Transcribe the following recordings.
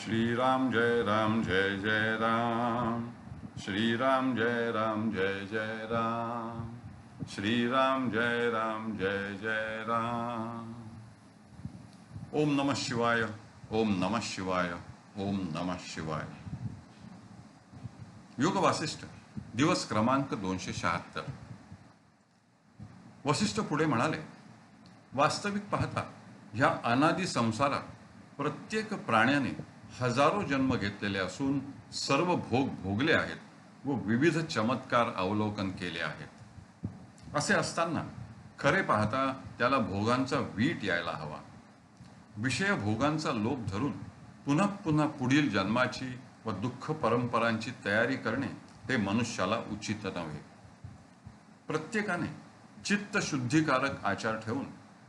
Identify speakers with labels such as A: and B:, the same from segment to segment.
A: श्रीराम जय राम जय जय राम श्रीराम जय राम जय जय राम श्रीराम जय राम जय जय राम ओम नमः शिवाय ओम नमः शिवाय ओम नमः शिवाय योग वासिष्ठ दिवस क्रमांक दोनशे शहात्तर वसिष्ठ पुढे म्हणाले वास्तविक पाहता ह्या अनादी संसारात प्रत्येक प्राण्याने हजारो जन्म घेतलेले असून सर्व भोग भोगले आहेत व विविध चमत्कार अवलोकन केले आहेत. असे असताना खरे पाहता त्याला भोगांचा वीट यायला हवा. विषय भोगांचा लोभ धरून पुन्हा पुन्हा पुढील जन्माची व दुःख परंपरांची तयारी करणे हे मनुष्याला उचित नव्हे. प्रत्येकाने चित्त शुद्धीकारक आचार ठेवून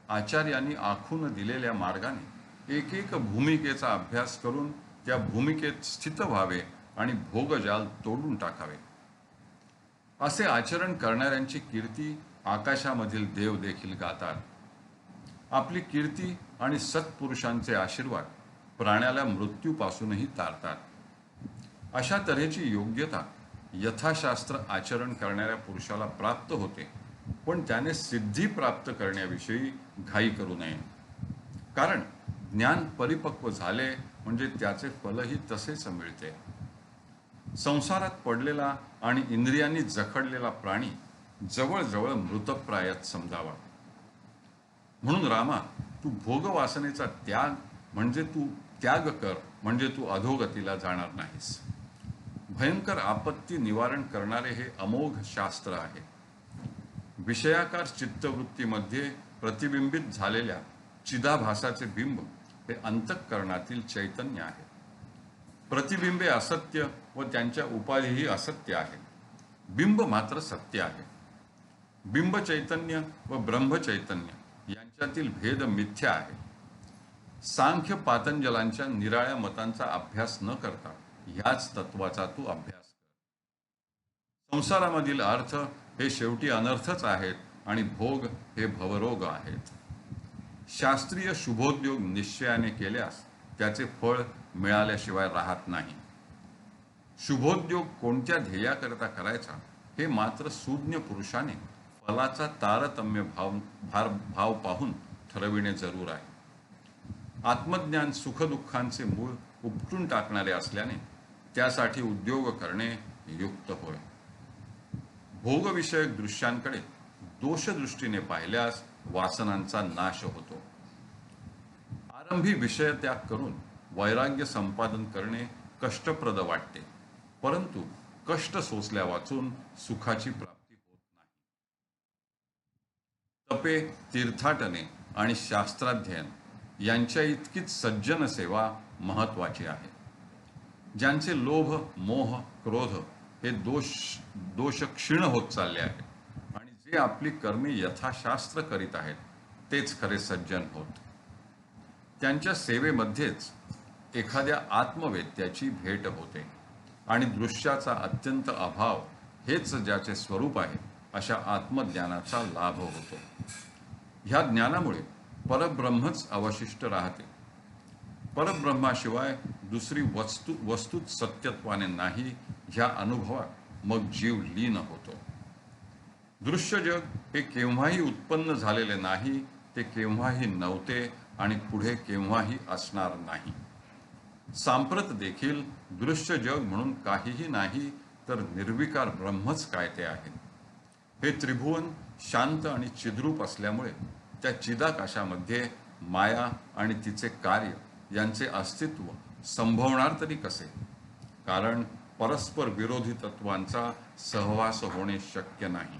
A: आचार्यांनी आखून दिलेल्या मार्गाने एक एक भूमिकेचा अभ्यास करून त्या भूमिकेत स्थित व्हावे आणि भोगजाल तोडून टाकावे. असे आचरण करणाऱ्यांची कीर्ती आकाशामधील देव देखील गातात. आपली कीर्ती आणि सत्पुरुषांचे आशीर्वाद प्राण्याला मृत्यूपासूनही तारतात. अशा तऱ्हेची योग्यता यथाशास्त्र आचरण करणाऱ्या पुरुषाला प्राप्त होते पण त्याने सिद्धी प्राप्त करण्याविषयी घाई करू नये. कारण ज्ञान परिपक्व झाले म्हणजे त्याचे फलही तसेच मिळते. संसारात पडलेला आणि इंद्रियांनी जखडलेला प्राणी जवळजवळ मृतप्रायात समजावा. म्हणून रामा तू भोगवासनेचा त्याग म्हणजे तू त्याग कर म्हणजे तू अधोगतीला जाणार नाहीस. भयंकर आपत्ती निवारण करणारे हे अमोघ शास्त्र आहे. विषयाकार चित्तवृत्तीमध्ये प्रतिबिंबित झालेल्या चिदाभासाचे बिंब हे अंतःकरणातील चैतन्य आहे. प्रतिबिंबे असत्य व त्यांच्या उपाधीही असत्य आहे. बिंब मात्र सत्य आहे. बिंब चैतन्य व ब्रह्म चैतन्य यांच्यातील भेद मिथ्या आहे. सांख्य पातंजलांच्या निराळ्या मतांचा अभ्यास न करता ह्याच तत्वाचा तू अभ्यास कर. संसारामधील अर्थ हे शेवटी अनर्थच आहेत आणि भोग हे भवरोग आहेत. शास्त्रीय शुभोद्योग निश्चयाने केल्यास त्याचे फळ मिळाल्याशिवाय राहत नाही. शुभोद्योग कोणत्या ध्येयाकरता करायचा हे मात्र सुज्ञ पुरुषाने फलाचा तारतम्य भाव भार भाव पाहून ठरविणे जरूर आहे. आत्मज्ञान सुखदुःखांचे मूळ उपटून टाकणारे असल्याने त्यासाठी उद्योग करणे युक्त होय. भोगविषयक दृश्यांकडे दोषदृष्टीने पाहिल्यास वासनांचा नाश होतो. आरंभी विषय त्याग करून वैराग्य संपादन करणे कष्टप्रद वाटते. परंतु कष्ट सोसल्या वाचून सुखाची प्राप्ती होत नाही. तपे तीर्थाटने आणि शास्त्राध्ययन यांच्या इतकीच सज्जन सेवा महत्वाची आहे. ज्यांचे लोभ मोह क्रोध हे दोष दोष क्षीण होत चालले आहेत. जे आपली कर्मे यथाशास्त्र करीत आहेत. तेच खरे सज्जन होत. त्यांच्या सेवेमध्येच एखाद्या आत्मवेत्याची भेट होते. आणि दृश्याचा अत्यंत अभाव हेच ज्याचे स्वरूप आहे अशा आत्मज्ञानाचा लाभ होतो. ह्या ज्ञानामुळे परब्रह्मच अवशिष्ट राहते. परब्रह्माशिवाय दुसरी वस्तू वस्तूत सत्यत्वाने नाही ह्या अनुभवात मग जीव लीन होतो. दृश्य जग हे केव्हाही उत्पन्न झालेले नाही ते केव्हाही नव्हते आणि पुढे केव्हाही असणार नाही. सांप्रत देखील दृश्य जग म्हणून काहीही नाही तर निर्विकार ब्रह्मच काय ते आहे? हे त्रिभुवन शांत आणि चिद्रूप असल्यामुळे त्या चिदाकाशामध्ये माया आणि तिचे कार्य यांचे अस्तित्व संभवणार तरी कसे? कारण परस्पर विरोधी तत्वांचा सहवास होणे शक्य नाही.